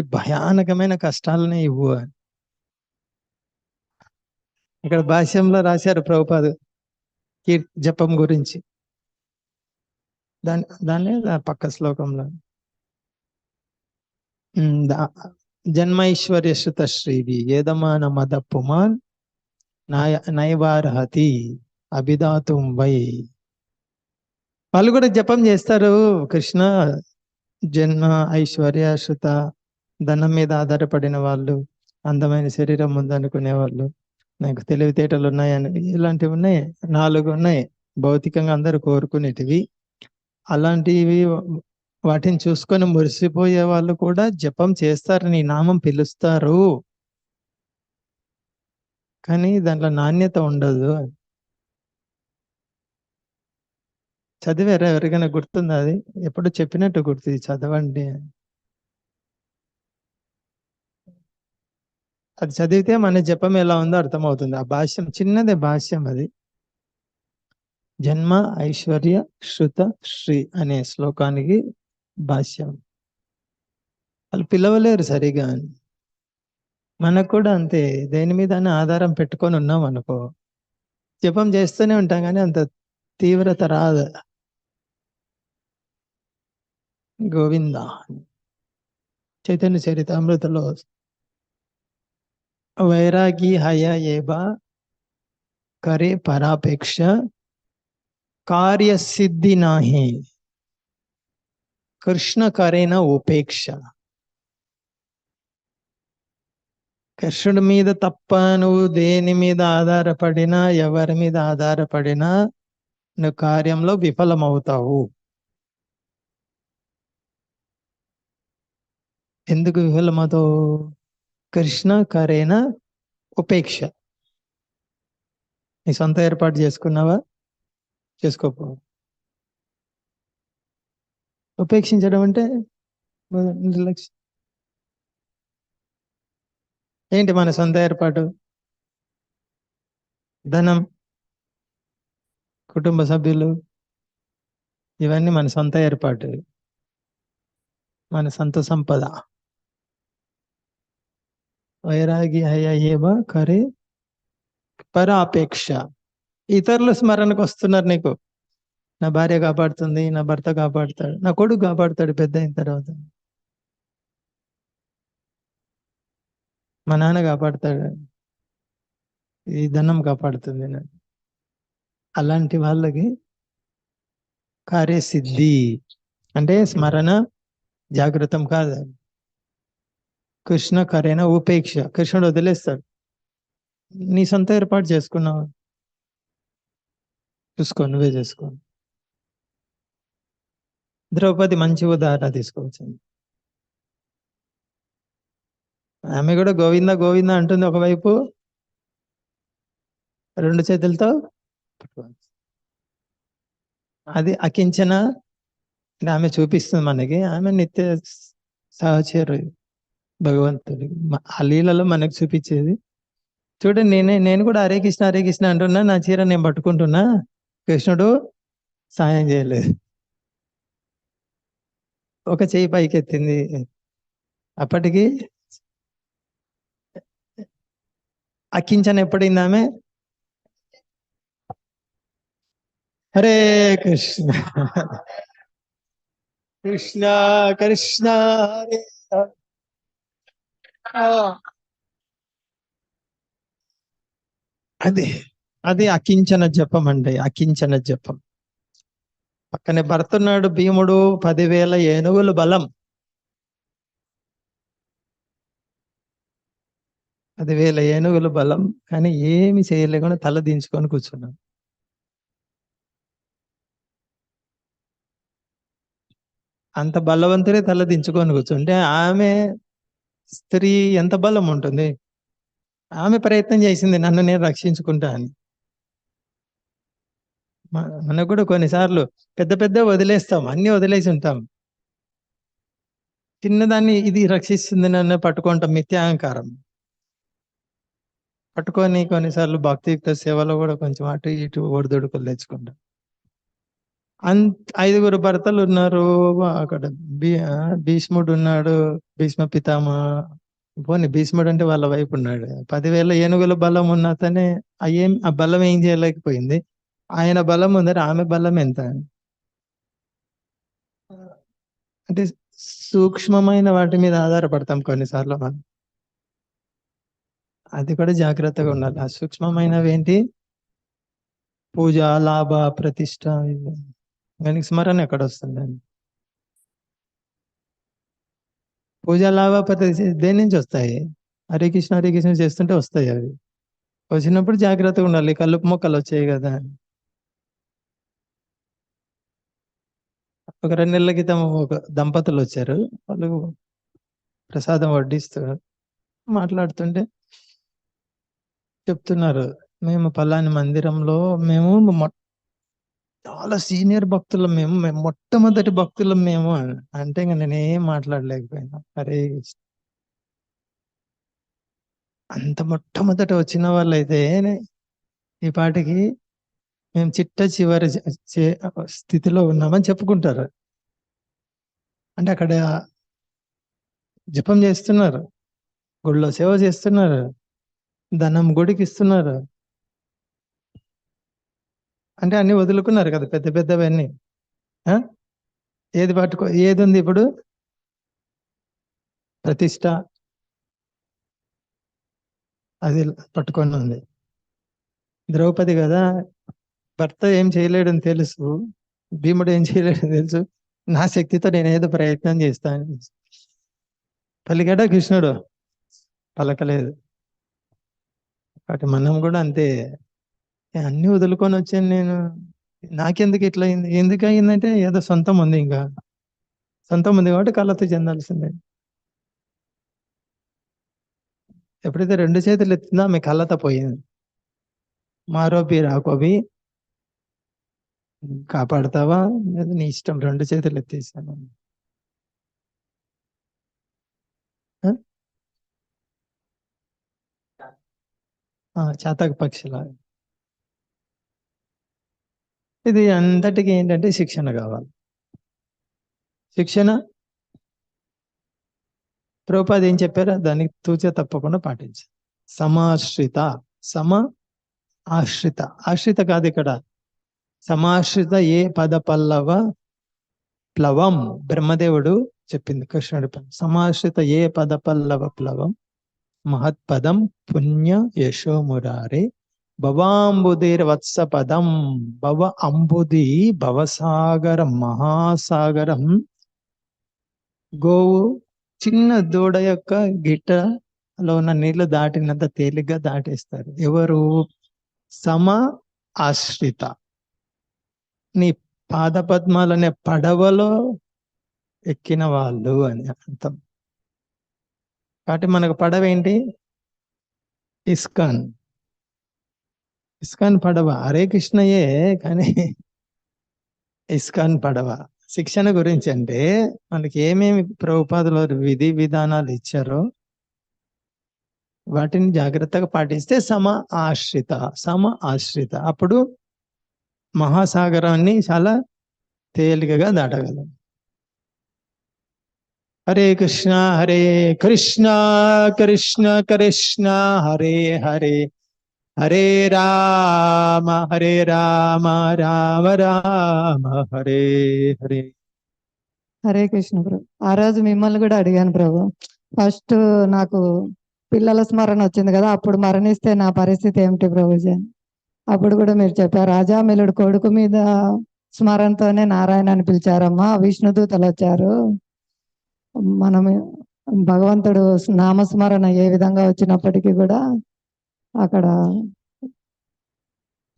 భయానకమైన కష్టాలనే ఇవ్వు అని ఇక్కడ భాష్యంలో రాశారు ప్రభుపాదు కీర్ జపం గురించి. దాని దాన్ని పక్క శ్లోకంలో. ఉమ్, జన్మైశ్వర్య శ్రుత శ్రీవి ఏదమాన మద పుమాన్ నాయ నైవార్హతి అభిదాతుం వై. వాళ్ళు కూడా జపం చేస్తారు కృష్ణ జన్మ ఐశ్వర్య శృత ధనం మీద ఆధారపడిన వాళ్ళు అందమైన శరీరం ఉందనుకునే వాళ్ళు నాకు తెలివితేటలు ఉన్నాయని ఇలాంటివి ఉన్నాయి. నాలుగు ఉన్నాయి. భౌతికంగా అందరూ కోరుకునేటివి. అలాంటివి వాటిని చూసుకొని మురిసిపోయే వాళ్ళు కూడా జపం చేస్తారు నీ నామం పిలుస్తారు. కానీ దాంట్లో నాణ్యత ఉండదు. చదివారా? ఎవరికైనా గుర్తుందా అది? ఎప్పుడు చెప్పినట్టు గుర్తు చదవండి అది చదివితే మన జపం ఎలా ఉందో అర్థమవుతుంది. ఆ భాష్యం చిన్నదే భాష్యం అది. జన్మ ఐశ్వర్య శృత శ్రీ అనే శ్లోకానికి భాష్యం. వాళ్ళు పిలవలేరు సరిగా. అని మనకు కూడా అంతే. దేని మీద ఆధారం పెట్టుకొని ఉన్నాం అనుకో. జపం చేస్తూనే ఉంటాం కానీ అంత తీవ్రత రాదు. గోవింద. చైతన్య చరితామృతలో వైరాగి హయ ఏబా కరే పరాపేక్ష కార్యసిద్ధి నాహి కృష్ణ కరేన ఉపేక్ష కృష్ణుడి మీద తప్ప నువ్వు దేని మీద ఆధారపడినా ఎవరి మీద ఆధారపడినా నువ్వు కార్యంలో విఫలమవుతావు ఎందుకు విఫలమవుతావు కృష్ణ కరేన ఉపేక్ష. నీ సొంత ఏర్పాటు చేసుకున్నావా? చేసుకోపో ఉపేక్షించడం అంటే నిర్లక్ష్యం. ఏంటి మన సొంత ఏర్పాటు? ధనం కుటుంబ సభ్యులు ఇవన్నీ మన సొంత ఏర్పాటు. మన సొంత సంపద. వైరాగి అయ్యేవ కరే పరాపేక్ష. ఇతరులు స్మరణకు వస్తున్నారు నీకు. నా భార్య కాపాడుతుంది నా భర్త కాపాడుతాడు నా కొడుకు కాపాడుతాడు పెద్ద అయిన తర్వాత. మా నాన్న కాపాడుతాడు. ఈ ధనం కాపాడుతుంది నన్ను. అలాంటి వాళ్ళకి కార్యసిద్ధి. అంటే స్మరణ జాగ్రత్తం కాదు. కృష్ణ కరేణ ఉపేక్ష. కృష్ణుడు వదిలేస్తాడు. నీ సొంత ఏర్పాటు చేసుకున్నావు? చూసుకో నువ్వే చేసుకో. ద్రౌపది మంచి ఉదాహరణ తీసుకోవచ్చింది ఆమె కూడా గోవింద గోవింద అంటుంది ఒకవైపు. రెండు చేతులతో అది అకించన. ఆమె చూపిస్తుంది మనకి. ఆమె నిత్య సహచరు భగవంతుడి. ఆ లీలలో మనకు చూపించేది. చూడండి నేనే నేను కూడా హరే కృష్ణ హరే కృష్ణ అంటున్నా. నా చీర నేను పట్టుకుంటున్నా. కృష్ణుడు సాయం చేయలేదు. ఒక చేయి పైకెత్తింది. అప్పటికి అక్కించని ఎప్పుడైంది ఆమె? హరే కృష్ణ. కృష్ణ కృష్ణ హరే అది అది అకించన జపం అండి అకించన జపం. పక్కనే భర్తున్నాడు భీముడు పదివేల ఏనుగులు బలం. పదివేల ఏనుగులు బలం కానీ ఏమి చేయలేకుండా తల దించుకొని కూర్చున్నాడు. అంత బలవంతుడే తల దించుకొని కూర్చుంటే ఆమె స్త్రీ ఎంత బలం ఉంటుంది? ఆమె ప్రయత్నం చేసింది నన్ను నేను రక్షించుకుంటా అని. మనకు కూడా కొన్నిసార్లు పెద్ద పెద్ద వదిలేస్తాం అన్ని వదిలేసి ఉంటాం. చిన్నదాన్ని ఇది రక్షిస్తుంది నన్ను పట్టుకుంటాం మిథ్యాహంకారం పట్టుకొని కొన్నిసార్లు భక్తియుక్త సేవలో కూడా కొంచెం అటు ఇటు ఒడిదొడుకులు తెచ్చుకుంటాం. అంత ఐదుగురు భర్తలు ఉన్నారు. అక్కడ భీ భీష్ముడు ఉన్నాడు భీష్మ పితామహ. పోనీ భీష్ముడు అంటే వాళ్ళ వైపు ఉన్నాడు. పదివేల ఏనుగుల బలం ఉన్న అతనే అయ్యేం ఏం ఆ బలం ఏం చేయలేకపోయింది. ఆయన బలం ఉందని ఆమె బలం ఎంత? అంటే సూక్ష్మమైన వాటి మీద ఆధారపడతాం కొన్నిసార్లు మనం. అది కూడా జాగ్రత్తగా ఉండాలి. ఆ సూక్ష్మమైనవి ఏంటి? పూజ లాభ ప్రతిష్ట దానికి స్మరణ ఎక్కడ వస్తుందండి పూజ లాభాపతి దేని నుంచి వస్తాయి? హరే కృష్ణ హరే కృష్ణ చేస్తుంటే వస్తాయి అవి. వచ్చినప్పుడు జాగ్రత్తగా ఉండాలి. కలుపు మొక్కలు వచ్చాయి కదా ఒక రెండు నెలల క్రితం ఒక దంపతులు వచ్చారు. వాళ్ళు ప్రసాదం వడ్డిస్తూ మాట్లాడుతుంటే చెప్తున్నారు. మేము పలాని మందిరంలో మేము చాలా సీనియర్ భక్తులం మేము. మేము మొట్టమొదటి భక్తులం మేము. అంటే ఇంకా నేనేం మాట్లాడలేకపోయినా. అరే అంత మొట్టమొదట వచ్చిన వాళ్ళైతే ఈ పాటికి మేము చిట్ట చివరి స్థితిలో ఉన్నామని చెప్పుకుంటారు. అంటే అక్కడ జపం చేస్తున్నారు. గుడిలో సేవ చేస్తున్నారు. ధనం గుడికి ఇస్తున్నారు అంటే అన్ని వదులుకున్నారు కదా పెద్ద పెద్దవన్నీ. ఏది పట్టుకో ఏది ఉంది ఇప్పుడు? ప్రతిష్ట. అది పట్టుకొని ఉంది. ద్రౌపది కదా భర్త ఏం చేయలేడని తెలుసు భీముడు ఏం చేయలేడని తెలుసు. నా శక్తితో నేను ఏదో ప్రయత్నం చేస్తాను పలికాడా కృష్ణుడు. పలకలేదు. కాబట్టి మనం కూడా అంతే. అన్ని వదులుకొని వచ్చాను నేను. నాకెందుకు ఇట్లా అయింది? ఎందుకు అయిందంటే ఏదో సొంతం ఉంది ఇంకా. సొంతం ఉంది కాబట్టి కళ్ళతో చెందాల్సిందే. ఎప్పుడైతే రెండు చేతులు ఎత్తిందో ఆమె కళ్ళతో పోయింది. మారోపి రాకోబి కాపాడతావా? లేదా నీ ఇష్టం. రెండు చేతులు ఎత్తేసాను. ఆ? చాతక పక్షిలా. ఇది అంతటికి ఏంటంటే శిక్షణ కావాలి. శిక్షణ. ప్రభుపాద ఏం చెప్పారో? దానికి తూచే తప్పకుండా పాటించాలి. సమాశ్రిత. సమ ఆశ్రిత. ఆశ్రిత కాదు ఇక్కడ. సమాశ్రిత ఏ పద పల్లవ ప్లవం. బ్రహ్మదేవుడు చెప్పింది కృష్ణుడి సమాశ్రిత ఏ పద పల్లవ ప్లవం? మహత్పదం పుణ్య యశో మురారే భవాంబుదిర్ వత్స పదం భవ అంబుది భవసాగరం మహాసాగరం. గోవు చిన్న దూడ యొక్క గిట్టలో ఉన్న నీళ్ళు దాటినంత తేలిగ్గా దాటేస్తారు. ఎవరు? సమ ఆశ్రిత. నీ పాదపద్మాలనే పడవలో ఎక్కిన వాళ్ళు అని అర్థం. కాబట్టి మనకు పడవ ఏంటి? ఇస్కాన్. ఇస్కాన్ పడవ. హరే కృష్ణయే కానీ ఇస్కాన్ పడవ. శిక్షణ గురించి అంటే మనకి ఏమేమి ప్రభుపాదులు విధి విధానాలు ఇచ్చారో వాటిని జాగ్రత్తగా పాటిస్తే సమ ఆశ్రిత సమ ఆశ్రిత. అప్పుడు మహాసాగరాన్ని చాలా తేలికగా దాటగలం. హరే కృష్ణ హరే కృష్ణ కృష్ణ కృష్ణ హరే హరే. హరే రామ హరే రామ రామ రామ హరే హరే. హరే కృష్ణ ప్రభు. ఆ రోజు మిమ్మల్ని కూడా అడిగాను ప్రభు. ఫస్ట్ నాకు పిల్లల స్మరణ వచ్చింది కదా అప్పుడు మరణిస్తే నా పరిస్థితి ఏమిటి ప్రభుజీ అని అప్పుడు కూడా మీరు చెప్పారు రాజా మిలుడు కొడుకు మీద స్మరణతోనే నారాయణ అని పిలిచారమ్మా విష్ణుదూతలు వచ్చారు. మనం భగవంతుడు నామస్మరణ ఏ విధంగా వచ్చినప్పటికీ కూడా అక్కడ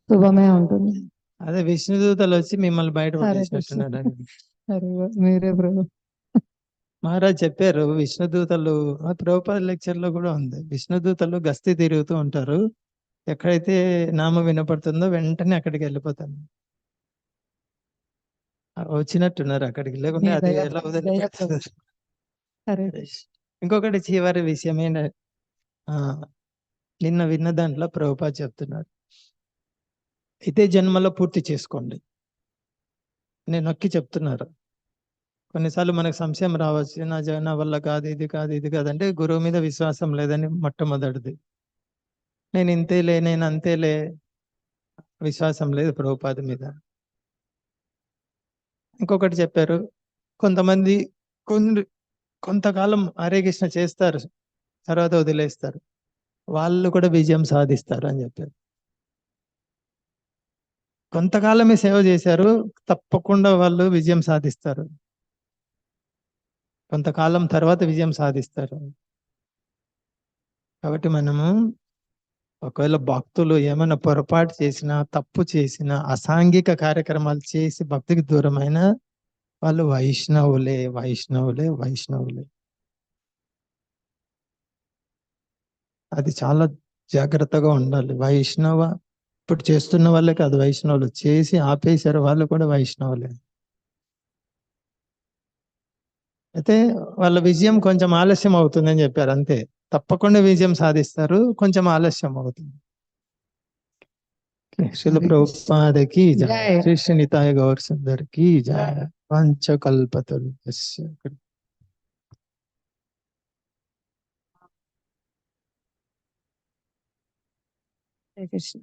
శుభమే ఉంటుంది. అదే విష్ణుదూతలు వచ్చి మిమ్మల్ని బయట మీరే ప్రభు మహారాజ్ చెప్పారు విష్ణుదూతలు ఆ ప్రభుపాద లెక్చర్లో కూడా ఉంది. విష్ణుదూతలు గస్తీ తిరుగుతూ ఉంటారు. ఎక్కడైతే నామ వినపడుతుందో వెంటనే అక్కడికి వెళ్ళిపోతాను వచ్చినట్టున్నారు అక్కడికి. లేకుంటే అది ఎలా ఇంకొకటి చివరి విషయం ఏంటంటే ఆ నిన్న విన్న దాంట్లో ప్రభుపా చెప్తున్నారు. ఇదే జన్మలో పూర్తి చేసుకోండి. నేను నొక్కి చెప్తున్నారు. కొన్నిసార్లు మనకు సంశయం రావచ్చు. నా జ నా వల్ల కాదు ఇది కాదు ఇది కాదు అంటే గురువు మీద విశ్వాసం లేదని మొట్టమొదటిది. నేను ఇంతేలే నేను అంతేలే విశ్వాసం లేదు ప్రభుపాద మీద. ఇంకొకటి చెప్పారు. కొంతమంది కొన్ని కొంతకాలం హరే చేస్తారు. తర్వాత వదిలేస్తారు. వాళ్ళు కూడా విజయం సాధిస్తారు అని చెప్పారు కొంతకాలమే సేవ చేశారు తప్పకుండా వాళ్ళు విజయం సాధిస్తారు. కొంతకాలం తర్వాత విజయం సాధిస్తారు. కాబట్టి మనము ఒకవేళ భక్తులు ఏమైనా పొరపాటు చేసినా తప్పు చేసినా అసాంఘిక కార్యక్రమాలు చేసి భక్తికి దూరమైన వాళ్ళు వైష్ణవులే వైష్ణవులే వైష్ణవులే. అది చాలా జాగ్రత్తగా ఉండాలి. వైష్ణవ ఇప్పుడు చేస్తున్న వాళ్ళకి అది వైష్ణవులు. చేసి ఆపేశారు వాళ్ళు కూడా వైష్ణవులే. అయితే వాళ్ళ విజయం కొంచెం ఆలస్యం అవుతుందని చెప్పారు అంతే. తప్పకుండా విజయం సాధిస్తారు కొంచెం ఆలస్యం అవుతుంది. శిల ప్రభుపాదకి జయ. శ్రీ శ్రీనితాయ గౌర్ సుందర్కి జయ. పంచకల్పతరు హరే కృష్ణ